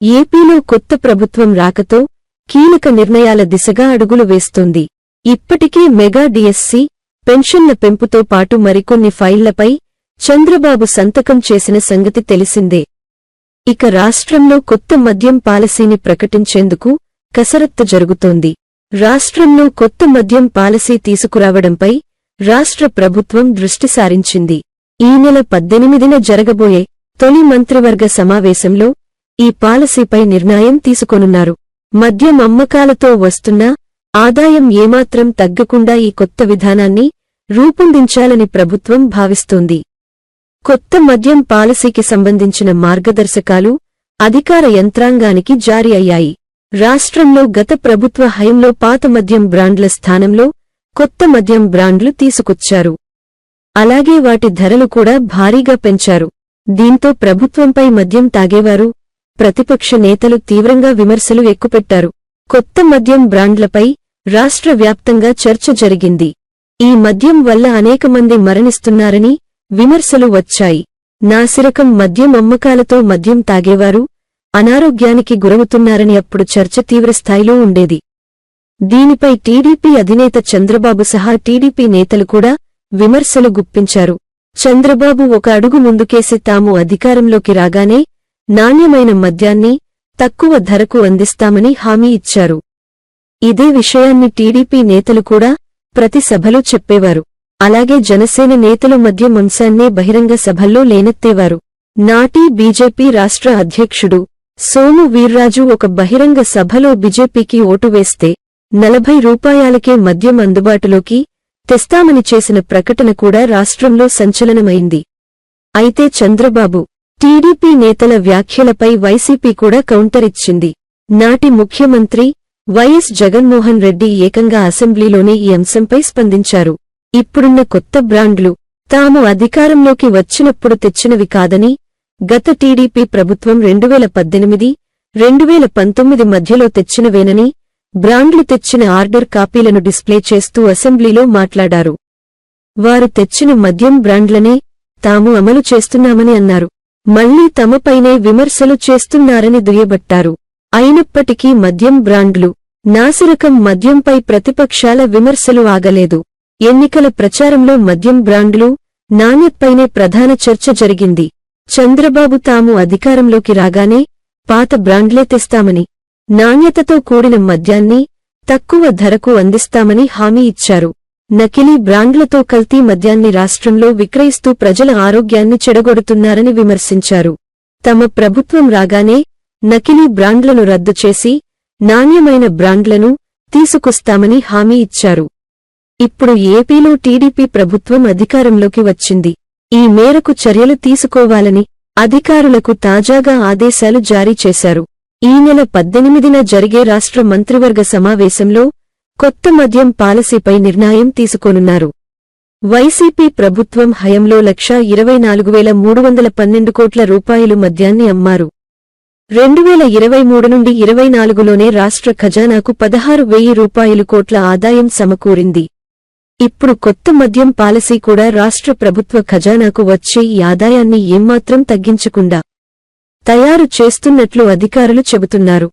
ఏపీలో కొత్త ప్రభుత్వం రాకతో కీలక నిర్ణయాల దిశగా అడుగులు వేస్తోంది. ఇప్పటికే మెగా డిఎస్సి పెన్షన్ల పెంపుతో పాటు మరికొన్ని ఫైళ్ళపై చంద్రబాబు సంతకం చేసిన సంగతి తెలిసిందే. ఇక రాష్ట్రంలో కొత్త మద్యం పాలసీని ప్రకటించేందుకు కసరత్తు జరుగుతోంది. రాష్ట్రంలో కొత్త మద్యం పాలసీ తీసుకురావడంపై రాష్ట్ర ప్రభుత్వం దృష్టి సారించింది. ఈ నెల పద్దెనిమిదిన జరగబోయే తొలి మంత్రివర్గ సమావేశంలో ఈ పాలసీపై నిర్ణయం తీసుకొనున్నారు. మద్యం అమ్మకాలతో వస్తున్న ఆదాయం ఏమాత్రం తగ్గకుండా ఈ కొత్త విధానాన్ని రూపొందించాలని ప్రభుత్వం భావిస్తోంది. కొత్త మద్యం పాలసీకి సంబంధించిన మార్గదర్శకాలు అధికార యంత్రాంగానికి జారీ అయ్యాయి. రాష్ట్రంలో గత ప్రభుత్వ హయంలో పాత మద్యం బ్రాండ్ల స్థానంలో కొత్త మద్యం బ్రాండ్లు తీసుకొచ్చారు. అలాగే వాటి ధరలు కూడా భారీగా పెంచారు. దీంతో ప్రభుత్వంపై మద్యం తాగేవారు ప్రతిపక్ష నేతలు తీవ్రంగా విమర్శలు ఎక్కుపెట్టారు. కొత్త మద్యం బ్రాండ్లపై రాష్ట్ర వ్యాప్తంగా చర్చ జరిగింది. ఈ మద్యం వల్ల అనేక మంది మరణిస్తున్నారని విమర్శలు వచ్చాయి. నాసిరకం మద్యం అమ్మకాలతో మద్యం తాగేవారు అనారోగ్యానికి గురవుతున్నారని అప్పుడు చర్చ తీవ్రస్థాయిలో ఉండేది. దీనిపై టీడీపీ అధినేత చంద్రబాబు సహా టీడీపీ నేతలు కూడా విమర్శలు గుప్పించారు. చంద్రబాబు ఒక అడుగు ముందుకేసి తాము అధికారంలోకి రాగానే నాణ్యమైన మద్యాన్ని తక్కువ ధరకు అందిస్తామని హామీ ఇచ్చారు. ఇదే విషయాన్ని టీడీపీ నేతలు కూడా ప్రతి సభలో చెప్పేవారు. అలాగే జనసేన నేతలు మద్యం మంశాన్నే బహిరంగ సభల్లో లేనెత్తేవారు. నాటి బీజేపీ రాష్ట్ర అధ్యక్షుడు సోము వీర్రాజు ఒక బహిరంగ సభలో బీజేపీకి ఓటు వేస్తే నలభై రూపాయాలకే మద్యం అందుబాటులోకి తెస్తామని చేసిన ప్రకటన కూడా రాష్ట్రంలో సంచలనమైంది. అయితే చంద్రబాబు టీడీపీ నేతల వ్యాఖ్యలపై వైసీపీ కూడా కౌంటరిచ్చింది నాటి ముఖ్యమంత్రి వైఎస్ జగన్మోహన్ రెడ్డి ఏకంగా అసెంబ్లీలోనే ఈ అంశంపై స్పందించారు. ఇప్పుడున్న కొత్త బ్రాండ్లు తాము అధికారంలోకి వచ్చినప్పుడు తెచ్చినవి కాదని గత టీడీపీ ప్రభుత్వం రెండువేల పద్దెనిమిది రెండువేల పంతొమ్మిది మధ్యలో తెచ్చినవేనని బ్రాండ్లు తెచ్చిన ఆర్డర్ కాపీలను డిస్ప్లే చేస్తూ అసెంబ్లీలో మాట్లాడారు. వారు తెచ్చిన మద్యం బ్రాండ్లనే తాము అమలు చేస్తున్నామని అన్నారు. మళ్ళీ తమపైనే విమర్శలు చేస్తున్నారని దుయ్యబట్టారు. అయినప్పటికీ మద్యం బ్రాండ్లు నాసిరకం మద్యంపై ప్రతిపక్షాల విమర్శలు ఆగలేదు. ఎన్నికల ప్రచారంలో మద్యం బ్రాండ్లు నాణ్యతపైనే ప్రధాన చర్చ జరిగింది. చంద్రబాబు తాము అధికారంలోకి రాగానే పాత బ్రాండ్లే తెస్తామని నాణ్యతతో కూడిన మద్యాన్ని తక్కువ ధరకు అందిస్తామని హామీ ఇచ్చారు. నకిలీ బ్రాండ్లతో కల్తీ మద్యాన్ని రాష్ట్రంలో విక్రయిస్తూ ప్రజల ఆరోగ్యాన్ని చెడగొడుతున్నారని విమర్శించారు. తమ ప్రభుత్వం రాగానే నకిలీ బ్రాండ్లను రద్దు చేసి నాణ్యమైన బ్రాండ్లను తీసుకొస్తామని హామీ ఇచ్చారు. ఇప్పుడు ఏపీలో టీడీపీ ప్రభుత్వం అధికారంలోకి వచ్చింది. ఈ మేరకు చర్యలు తీసుకోవాలని అధికారులకు తాజాగా ఆదేశాలు జారీ చేశారు. ఈ నెల పద్దెనిమిదిన జరిగే రాష్ట్ర మంత్రివర్గ సమావేశంలో కొత్త మద్యం పాలసీపై నిర్ణయం తీసుకోనున్నారు. వైసీపీ ప్రభుత్వం హయంలో లక్షా ఇరవై నాలుగు వేల మూడు వందల పన్నెండు కోట్ల రూపాయలు మద్యాన్ని అమ్మారు. రెండువేల ఇరవై మూడు నుండి ఇరవై నాలుగులోనే రాష్ట్ర ఖజానాకు పదహారు వెయ్యి రూపాయలు కోట్ల ఆదాయం సమకూరింది. ఇప్పుడు కొత్త మద్యం పాలసీ కూడా రాష్ట్ర ప్రభుత్వ ఖజానాకు వచ్చే ఈ ఆదాయాన్ని ఏమాత్రం తగ్గించకుండా తయారు చేస్తున్నట్లు అధికారులు చెబుతున్నారు.